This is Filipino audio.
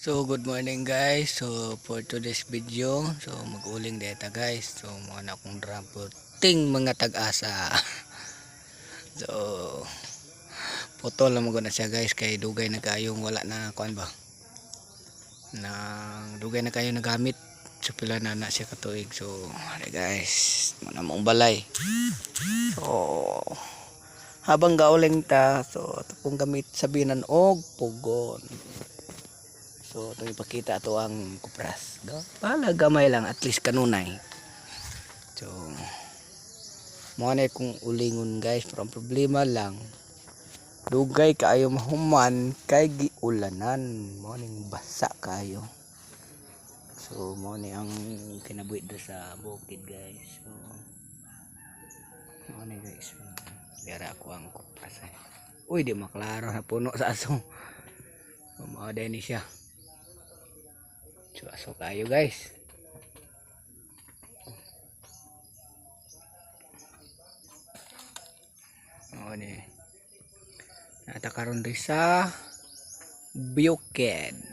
So good morning guys. So for today's video, so mag-uling data guys. So mga na akong ting mga tag-asa. so putol lang na siya guys kay dugay na kayong wala na kuan ba. Nang dugay na kayo nagamit. So pila na na siya katuig. So ari guys, mana mong balay. So habang gauling ta, so tapong gamit sabinan og pugon. So, ito ipakita ito ang kupras. Do? Pala gamay lang, at least kanunay. So, mo na kung ulingon guys, pero ang problema lang, dugay kaayo mahuman kay giulanan. Mo ning basa kayo. So, mo ni ang kinabuhi do sa bukid guys. So, mo ni guys. Dira ako ang kupras. eh. Uy, di maklaro na puno sa aso. Din ni siya. So, aso kayo guys. Oo ni. Natakaroon rin sa Bukid.